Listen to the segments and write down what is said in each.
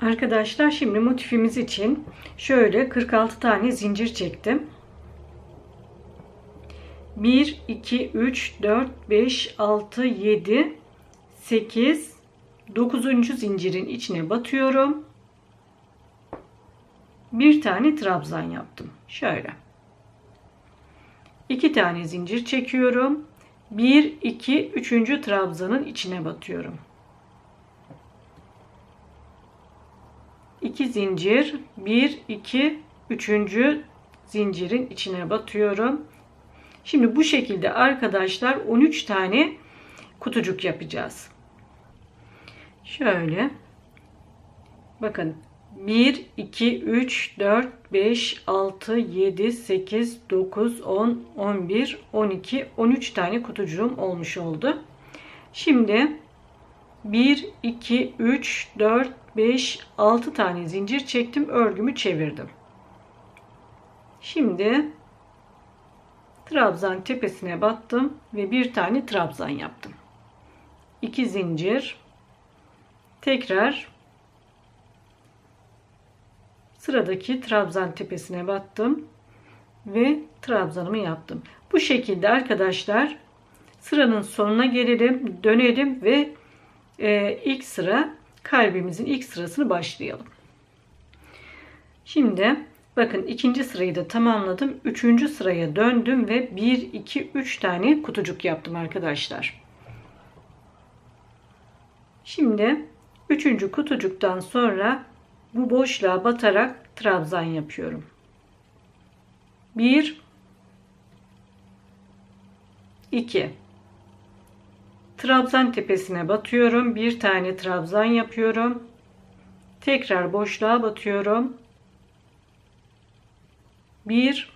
Arkadaşlar şimdi motifimiz için şöyle 46 tane zincir çektim. 1, 2, 3, 4, 5, 6, 7, 8, 9. zincirin içine batıyorum. Bir tane trabzan yaptım. Şöyle. 2 tane zincir çekiyorum. 1, 2, 3. trabzanın içine batıyorum. 2 zincir 1 2 3. zincirin içine batıyorum. Şimdi bu şekilde arkadaşlar 13 tane kutucuk yapacağız. Şöyle bakın 1 2 3 4 5 6 7 8 9 10 11 12 13 tane kutucuğum olmuş oldu. Şimdi 1 2 3 4 5 6 tane zincir çektim örgümü çevirdim. Şimdi trabzan tepesine battım ve bir tane trabzan yaptım. 2 zincir tekrar sıradaki trabzan tepesine battım ve trabzanımı yaptım. Bu şekilde arkadaşlar sıranın sonuna gelelim dönelim ve e, ilk sıra kalbimizin ilk sırasını başlayalım. Şimdi bakın ikinci sırayı da tamamladım. Üçüncü sıraya döndüm ve 1, 2, 3 tane kutucuk yaptım arkadaşlar. Şimdi üçüncü kutucuktan sonra bu boşluğa batarak trabzan yapıyorum. 1 2 Trabzan tepesine batıyorum. Bir tane trabzan yapıyorum. Tekrar boşluğa batıyorum. Bir,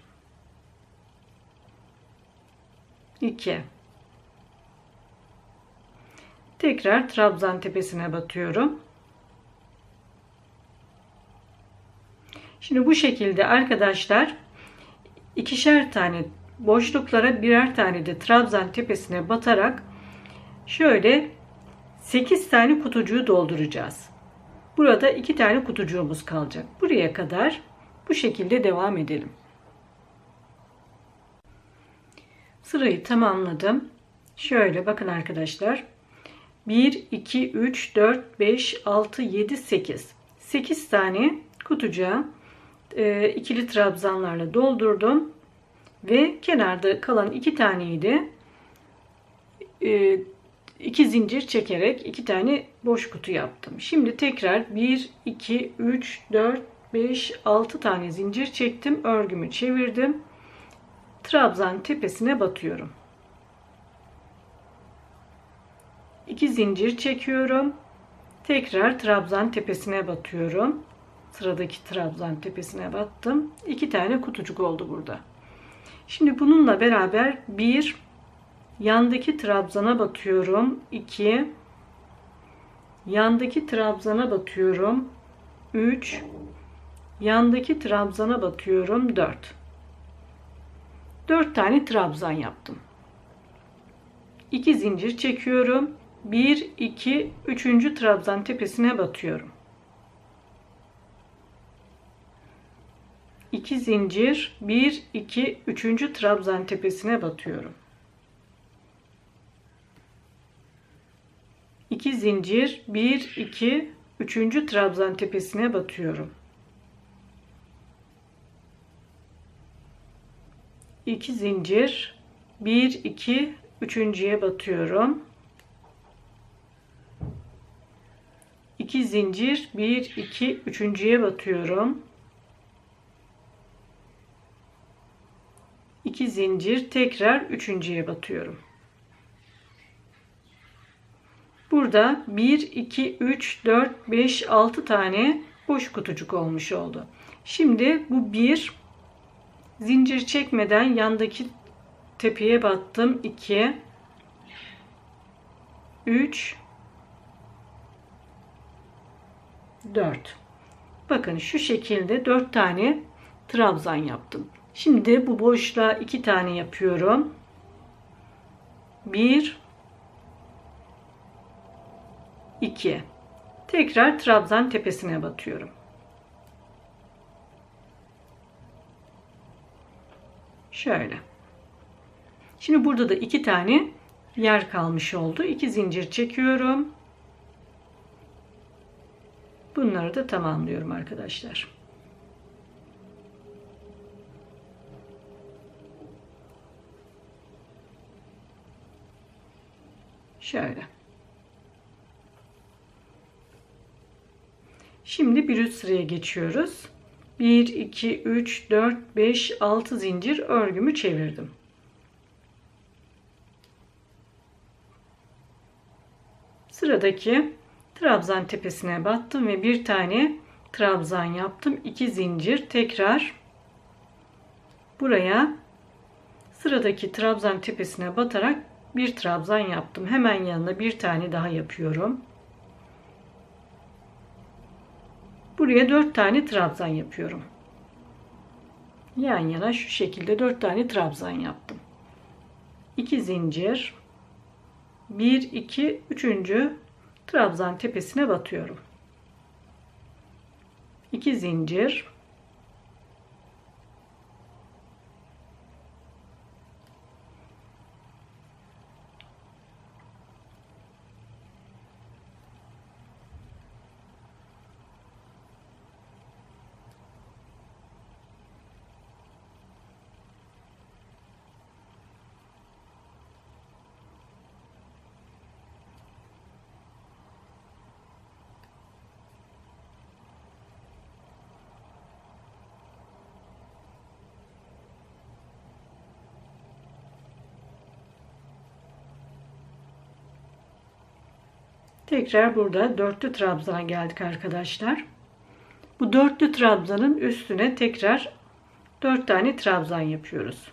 iki. Tekrar trabzan tepesine batıyorum. Şimdi bu şekilde arkadaşlar ikişer tane boşluklara birer tane de trabzan tepesine batarak Şöyle 8 tane kutucuğu dolduracağız. Burada 2 tane kutucuğumuz kalacak. Buraya kadar bu şekilde devam edelim. Sırayı tamamladım. Şöyle bakın arkadaşlar. 1, 2, 3, 4, 5, 6, 7, 8. 8 tane kutucuğa e, ikili trabzanlarla doldurdum. Ve kenarda kalan 2 taneyi de e, 2 zincir çekerek iki tane boş kutu yaptım. Şimdi tekrar 1, 2, 3, 4, 5, 6 tane zincir çektim. Örgümü çevirdim. Trabzan tepesine batıyorum. 2 zincir çekiyorum. Tekrar trabzan tepesine batıyorum. Sıradaki trabzan tepesine battım. 2 tane kutucuk oldu burada. Şimdi bununla beraber 1 Yandaki trabzana batıyorum. 2 Yandaki trabzana batıyorum. 3 Yandaki trabzana batıyorum. 4 4 tane trabzan yaptım. 2 zincir çekiyorum. 1 2 3. trabzan tepesine batıyorum. 2 zincir 1 2 3. trabzan tepesine batıyorum. 2 zincir 1 2 3. trabzan tepesine batıyorum. 2 zincir 1 2 üçüncüye batıyorum. 2 zincir 1 2 üçüncüye batıyorum. 2 zincir tekrar üçüncüye batıyorum. Burada 1, 2, 3, 4, 5, 6 tane boş kutucuk olmuş oldu. Şimdi bu bir zincir çekmeden yandaki tepeye battım. 2 3 4 Bakın şu şekilde 4 tane trabzan yaptım. Şimdi bu boşluğa 2 tane yapıyorum. 1 2 Tekrar trabzan tepesine batıyorum. Şöyle. Şimdi burada da iki tane yer kalmış oldu. İki zincir çekiyorum. Bunları da tamamlıyorum arkadaşlar. Şöyle. Şimdi bir üst sıraya geçiyoruz. 1, 2, 3, 4, 5, 6 zincir örgümü çevirdim. Sıradaki trabzan tepesine battım ve bir tane trabzan yaptım. 2 zincir tekrar buraya sıradaki trabzan tepesine batarak bir trabzan yaptım. Hemen yanına bir tane daha yapıyorum. Buraya 4 tane trabzan yapıyorum. Yan yana şu şekilde 4 tane trabzan yaptım. 2 zincir 1 2 3. trabzan tepesine batıyorum. 2 zincir Tekrar burada dörtlü trabzana geldik arkadaşlar. Bu dörtlü trabzanın üstüne tekrar dört tane trabzan yapıyoruz.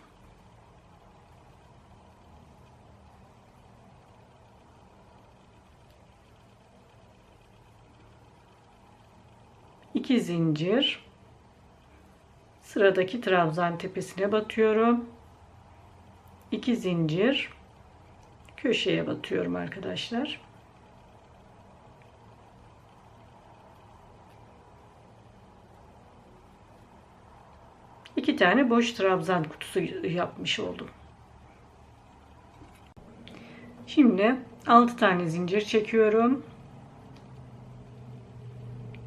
İki zincir sıradaki trabzan tepesine batıyorum. İki zincir köşeye batıyorum arkadaşlar. İki tane boş trabzan kutusu yapmış oldum. Şimdi 6 tane zincir çekiyorum.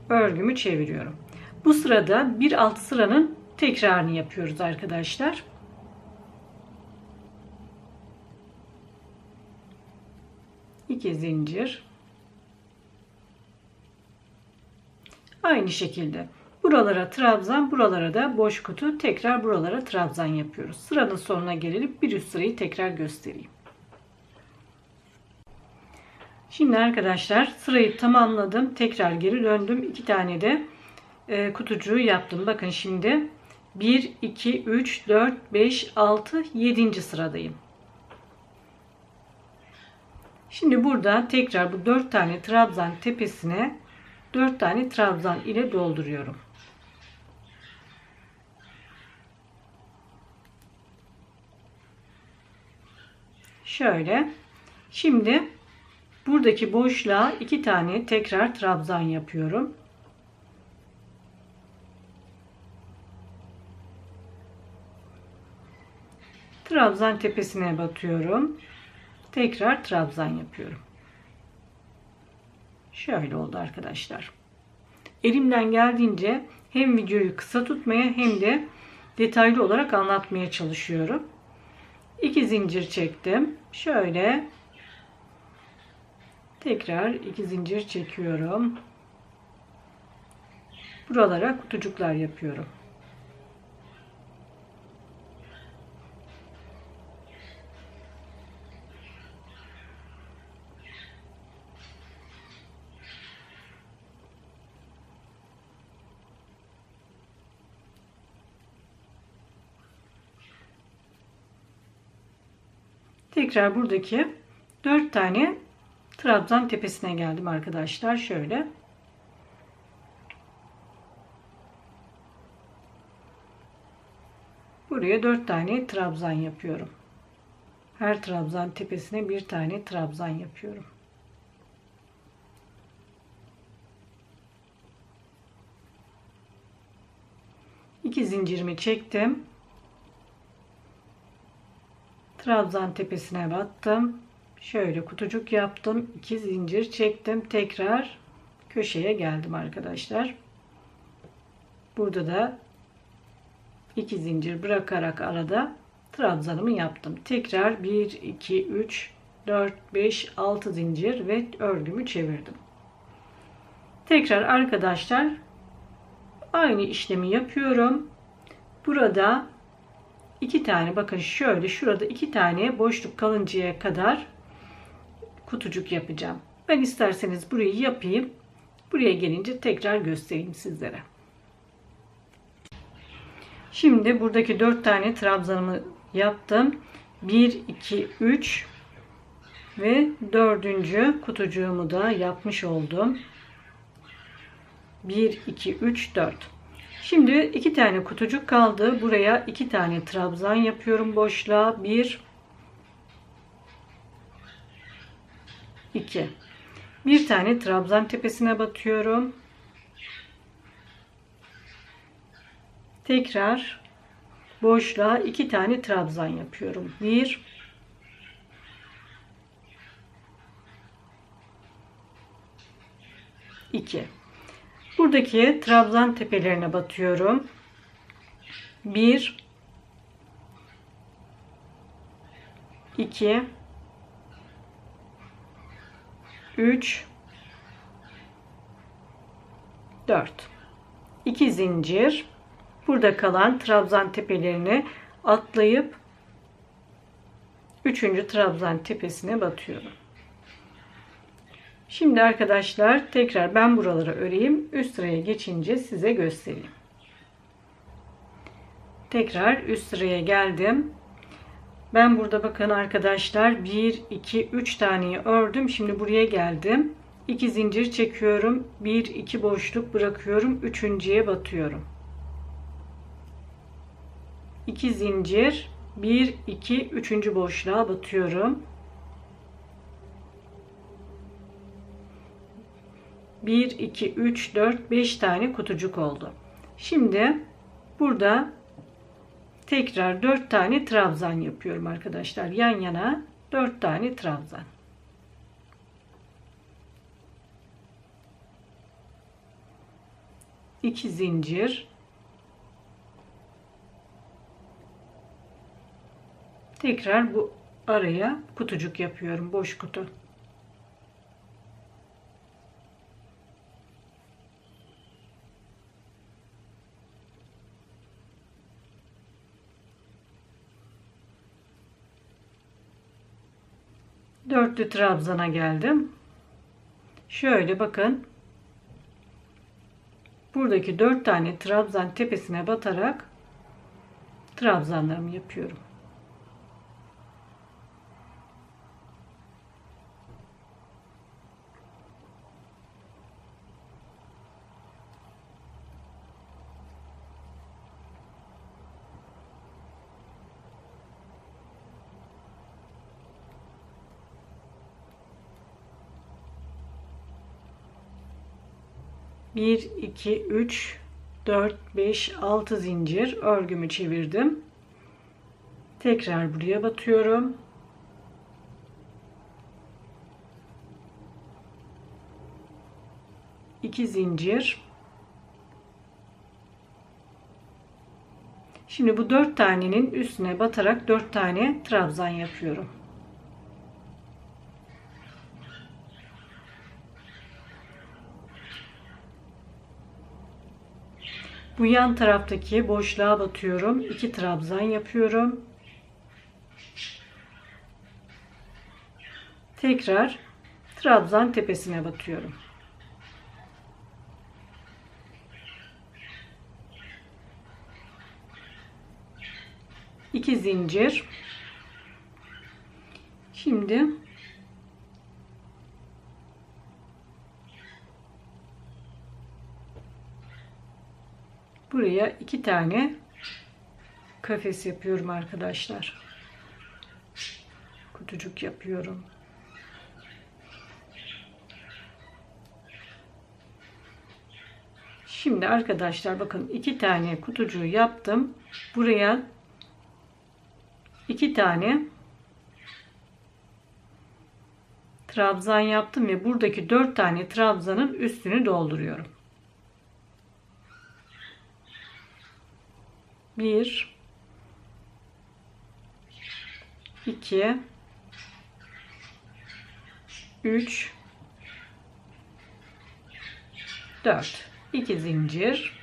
Örgümü çeviriyorum. Bu sırada bir alt sıranın tekrarını yapıyoruz arkadaşlar. İki zincir. Aynı şekilde Buralara trabzan, buralara da boş kutu. Tekrar buralara trabzan yapıyoruz. Sıranın sonuna gelelim. Bir üst sırayı tekrar göstereyim. Şimdi arkadaşlar sırayı tamamladım. Tekrar geri döndüm. İki tane de e, kutucuğu yaptım. Bakın şimdi 1, 2, 3, 4, 5, 6, 7. sıradayım. Şimdi burada tekrar bu 4 tane trabzan tepesine 4 tane trabzan ile dolduruyorum. Şöyle. Şimdi buradaki boşluğa iki tane tekrar trabzan yapıyorum. Trabzan tepesine batıyorum. Tekrar trabzan yapıyorum. Şöyle oldu arkadaşlar. Elimden geldiğince hem videoyu kısa tutmaya hem de detaylı olarak anlatmaya çalışıyorum. 2 zincir çektim. Şöyle tekrar 2 zincir çekiyorum. Buralara kutucuklar yapıyorum. tekrar buradaki 4 tane trabzan tepesine geldim arkadaşlar. Şöyle. Buraya 4 tane trabzan yapıyorum. Her trabzan tepesine bir tane trabzan yapıyorum. İki zincirimi çektim. Trabzan tepesine battım. Şöyle kutucuk yaptım. 2 zincir çektim. Tekrar köşeye geldim arkadaşlar. Burada da 2 zincir bırakarak arada trabzanımı yaptım. Tekrar 1 2 3 4 5 6 zincir ve örgümü çevirdim. Tekrar arkadaşlar aynı işlemi yapıyorum. Burada iki tane bakın şöyle şurada iki tane boşluk kalıncaya kadar kutucuk yapacağım. Ben isterseniz burayı yapayım. Buraya gelince tekrar göstereyim sizlere. Şimdi buradaki dört tane trabzanımı yaptım. 1 2 3 ve dördüncü kutucuğumu da yapmış oldum. 1 2 3 4 Şimdi iki tane kutucuk kaldı. Buraya iki tane trabzan yapıyorum boşluğa. 1 2 bir tane trabzan tepesine batıyorum. Tekrar boşluğa iki tane trabzan yapıyorum. 1 2 Buradaki trabzan tepelerine batıyorum. 1 2 3 4 2 zincir burada kalan trabzan tepelerini atlayıp 3. trabzan tepesine batıyorum. Şimdi arkadaşlar tekrar ben buraları öreyim. Üst sıraya geçince size göstereyim. Tekrar üst sıraya geldim. Ben burada bakın arkadaşlar 1 2 3 taneyi ördüm. Şimdi buraya geldim. 2 zincir çekiyorum. 1 2 boşluk bırakıyorum. Üçüncüye batıyorum. 2 zincir 1 2 3. boşluğa batıyorum. 1 2 3 4 5 tane kutucuk oldu. Şimdi burada tekrar 4 tane trabzan yapıyorum arkadaşlar. Yan yana 4 tane trabzan. İki zincir tekrar bu araya kutucuk yapıyorum boş kutu dörtlü trabzana geldim. Şöyle bakın. Buradaki dört tane trabzan tepesine batarak trabzanlarımı yapıyorum. Bir, iki, üç, dört, beş, altı zincir örgümü çevirdim. Tekrar buraya batıyorum. İki zincir. Şimdi bu dört tanenin üstüne batarak dört tane trabzan yapıyorum. Bu yan taraftaki boşluğa batıyorum. 2 trabzan yapıyorum. Tekrar trabzan tepesine batıyorum. İki zincir. Şimdi buraya iki tane kafes yapıyorum arkadaşlar. Kutucuk yapıyorum. Şimdi arkadaşlar bakın iki tane kutucuğu yaptım. Buraya iki tane trabzan yaptım ve buradaki dört tane trabzanın üstünü dolduruyorum. Bir, iki, üç, dört. İki zincir.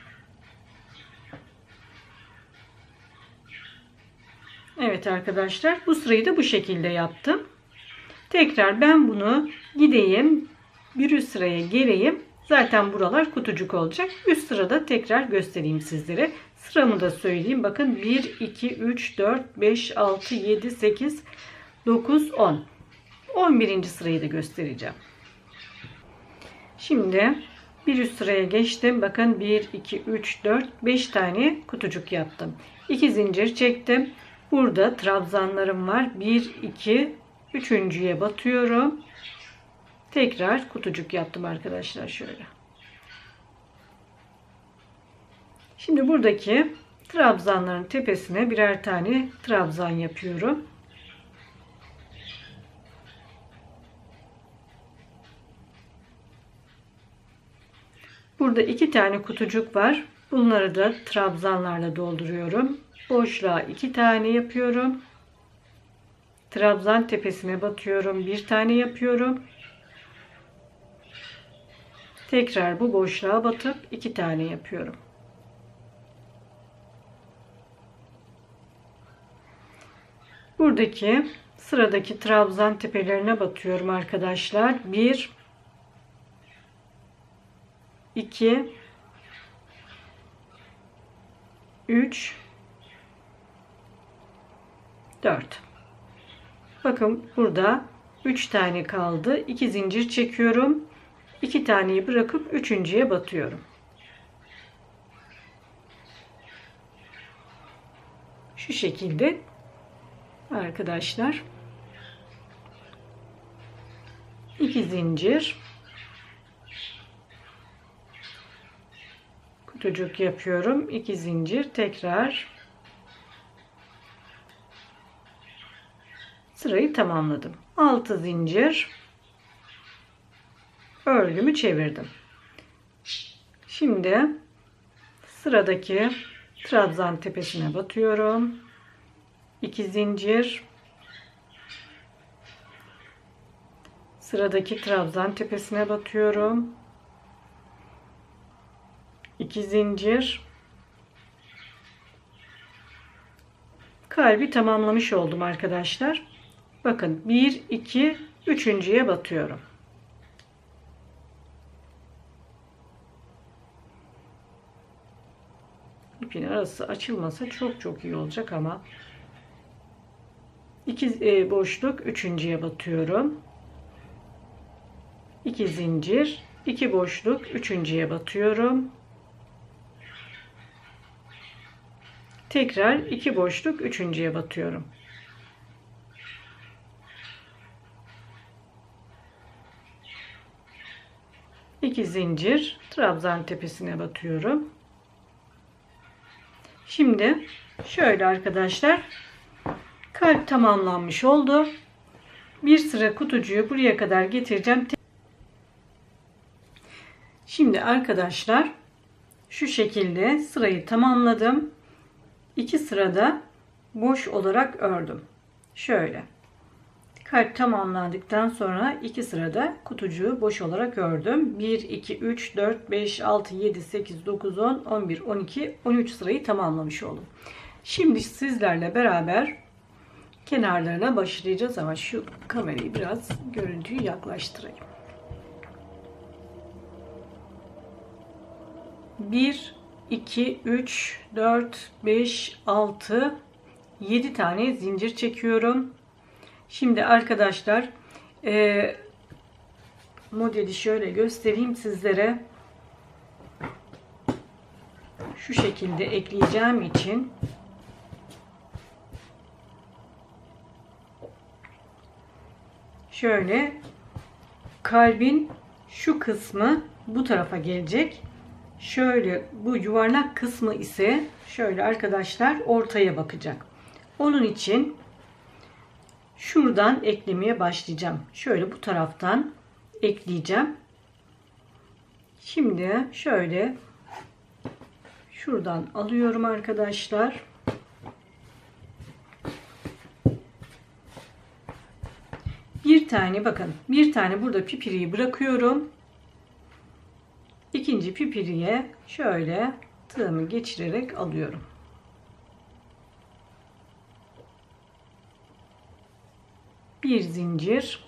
Evet arkadaşlar bu sırayı da bu şekilde yaptım. Tekrar ben bunu gideyim bir üst sıraya geleyim. Zaten buralar kutucuk olacak. Üst sırada tekrar göstereyim sizlere. Sıramı da söyleyeyim. Bakın 1, 2, 3, 4, 5, 6, 7, 8, 9, 10. 11. sırayı da göstereceğim. Şimdi bir üst sıraya geçtim. Bakın 1, 2, 3, 4, 5 tane kutucuk yaptım. 2 zincir çektim. Burada trabzanlarım var. 1, 2, üçüncüye batıyorum. Tekrar kutucuk yaptım arkadaşlar şöyle. Şimdi buradaki trabzanların tepesine birer tane trabzan yapıyorum. Burada iki tane kutucuk var. Bunları da trabzanlarla dolduruyorum. Boşluğa iki tane yapıyorum. Trabzan tepesine batıyorum. Bir tane yapıyorum. Tekrar bu boşluğa batıp iki tane yapıyorum. Buradaki sıradaki trabzan tepelerine batıyorum arkadaşlar. 1 2 3 4 Bakın burada 3 tane kaldı. 2 zincir çekiyorum. 2 taneyi bırakıp üçüncüye batıyorum. Şu şekilde arkadaşlar 2 zincir kutucuk yapıyorum. 2 zincir tekrar sırayı tamamladım. 6 zincir örgümü çevirdim. Şimdi sıradaki trabzan tepesine batıyorum. 2 zincir sıradaki trabzan tepesine batıyorum. 2 zincir kalbi tamamlamış oldum arkadaşlar. Bakın 1 2 üçüncüye batıyorum. İpin arası açılmasa çok çok iyi olacak ama iki e, boşluk üçüncüye batıyorum. 2 zincir, 2 boşluk üçüncüye batıyorum. Tekrar 2 boşluk üçüncüye batıyorum. 2 zincir trabzan tepesine batıyorum. Şimdi şöyle arkadaşlar kalp tamamlanmış oldu. Bir sıra kutucuğu buraya kadar getireceğim. Şimdi arkadaşlar şu şekilde sırayı tamamladım. İki sırada boş olarak ördüm. Şöyle. Kalp tamamlandıktan sonra iki sırada kutucuğu boş olarak ördüm. 1, 2, 3, 4, 5, 6, 7, 8, 9, 10, 11, 12, 13 sırayı tamamlamış oldum. Şimdi sizlerle beraber kenarlarına başlayacağız ama şu kamerayı biraz görüntüyü yaklaştırayım. 1, 2, 3, 4, 5, 6, 7 tane zincir çekiyorum. Şimdi arkadaşlar e, modeli şöyle göstereyim sizlere. Şu şekilde ekleyeceğim için şöyle kalbin şu kısmı bu tarafa gelecek. Şöyle bu yuvarlak kısmı ise şöyle arkadaşlar ortaya bakacak. Onun için şuradan eklemeye başlayacağım. Şöyle bu taraftan ekleyeceğim. Şimdi şöyle şuradan alıyorum arkadaşlar. Bir tane bakın bir tane burada pipiriyi bırakıyorum. İkinci pipiriye şöyle tığımı geçirerek alıyorum. Bir zincir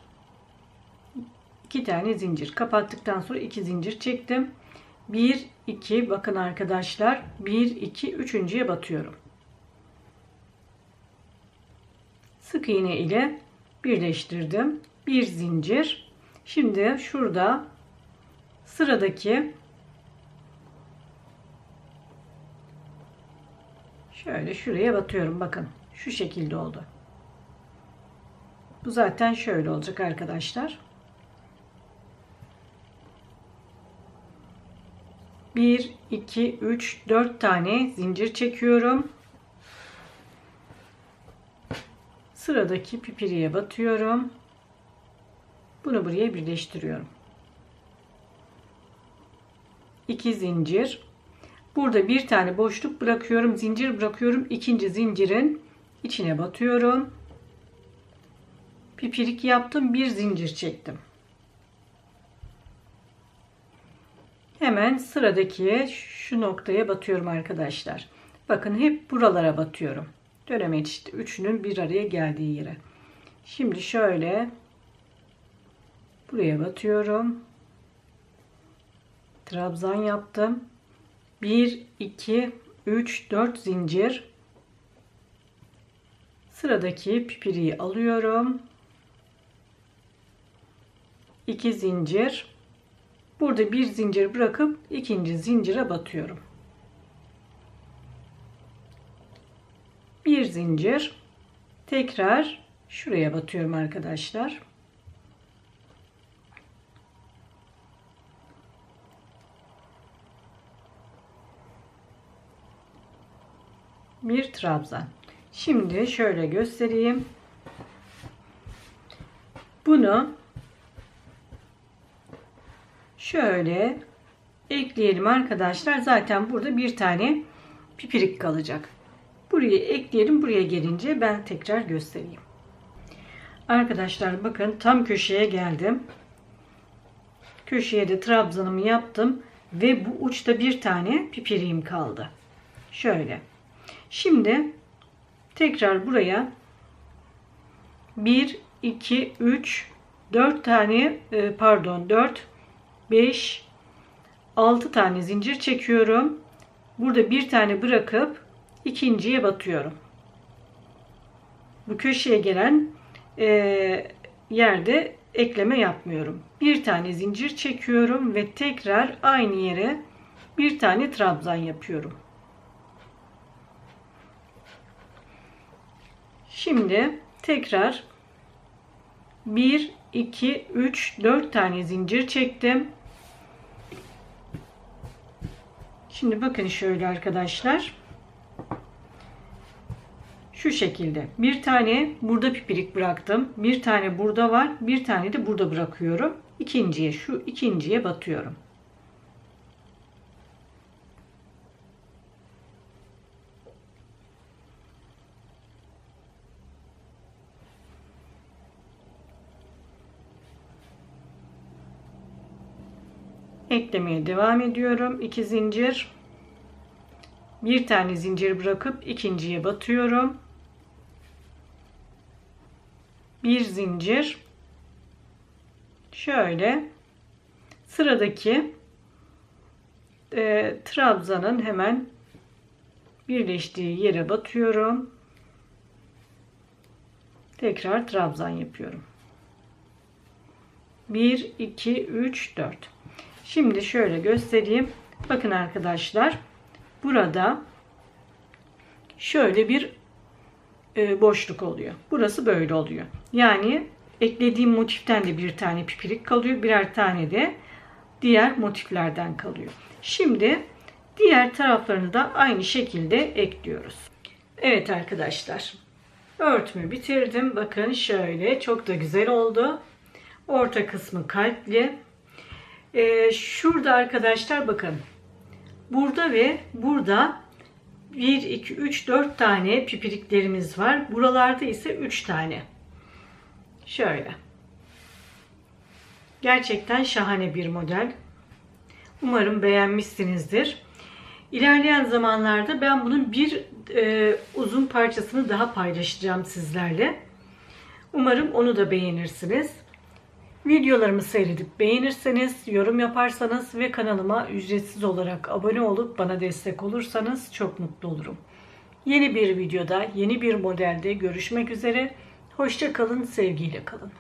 iki tane zincir kapattıktan sonra iki zincir çektim. 1 2 bakın arkadaşlar 1 2 üçüncüye batıyorum. Sık iğne ile birleştirdim. Bir zincir. Şimdi şurada sıradaki şöyle şuraya batıyorum. Bakın şu şekilde oldu. Bu zaten şöyle olacak arkadaşlar. 1 2 3 4 tane zincir çekiyorum. Sıradaki pipiriye batıyorum. Bunu buraya birleştiriyorum. 2 zincir. Burada bir tane boşluk bırakıyorum. Zincir bırakıyorum. İkinci zincirin içine batıyorum. Pipirik yaptım. Bir zincir çektim. Hemen sıradaki şu noktaya batıyorum arkadaşlar. Bakın hep buralara batıyorum. Dönemeç işte üçünün bir araya geldiği yere. Şimdi şöyle buraya batıyorum. Trabzan yaptım. 1 2 3 4 zincir. Sıradaki pipiriyi alıyorum. 2 zincir. Burada bir zincir bırakıp ikinci zincire batıyorum. Bir zincir. Tekrar şuraya batıyorum arkadaşlar. Bir trabzan. Şimdi şöyle göstereyim. Bunu şöyle ekleyelim arkadaşlar. Zaten burada bir tane pipirik kalacak. Buraya ekleyelim. Buraya gelince ben tekrar göstereyim. Arkadaşlar bakın tam köşeye geldim. Köşeye de trabzanımı yaptım. Ve bu uçta bir tane pipiriğim kaldı. Şöyle. Şimdi tekrar buraya 1, 2, 3, 4 tane e, pardon 4 5 6 tane zincir çekiyorum. Burada bir tane bırakıp ikinciye batıyorum. Bu köşeye gelen e, yerde ekleme yapmıyorum. Bir tane zincir çekiyorum ve tekrar aynı yere bir tane trabzan yapıyorum. Şimdi tekrar 1 2 3 4 tane zincir çektim. Şimdi bakın şöyle arkadaşlar. Şu şekilde. Bir tane burada pipirik bıraktım. Bir tane burada var. Bir tane de burada bırakıyorum. İkinciye şu ikinciye batıyorum. Eklemeye devam ediyorum. 2 zincir. Bir tane zincir bırakıp ikinciye batıyorum. Bir zincir. Şöyle sıradaki e, trabzanın hemen birleştiği yere batıyorum. Tekrar trabzan yapıyorum. 1 2 3 4 Şimdi şöyle göstereyim. Bakın arkadaşlar. Burada şöyle bir e, boşluk oluyor. Burası böyle oluyor. Yani eklediğim motiften de bir tane pipirik kalıyor. Birer tane de diğer motiflerden kalıyor. Şimdi diğer taraflarını da aynı şekilde ekliyoruz. Evet arkadaşlar. Örtümü bitirdim. Bakın şöyle çok da güzel oldu. Orta kısmı kalpli. Ee, şurada arkadaşlar bakın. Burada ve burada 1, 2, 3, 4 tane pipiriklerimiz var. Buralarda ise 3 tane. Şöyle. Gerçekten şahane bir model. Umarım beğenmişsinizdir. İlerleyen zamanlarda ben bunun bir e, uzun parçasını daha paylaşacağım sizlerle. Umarım onu da beğenirsiniz. Videolarımı seyredip beğenirseniz, yorum yaparsanız ve kanalıma ücretsiz olarak abone olup bana destek olursanız çok mutlu olurum. Yeni bir videoda, yeni bir modelde görüşmek üzere. Hoşça kalın, sevgiyle kalın.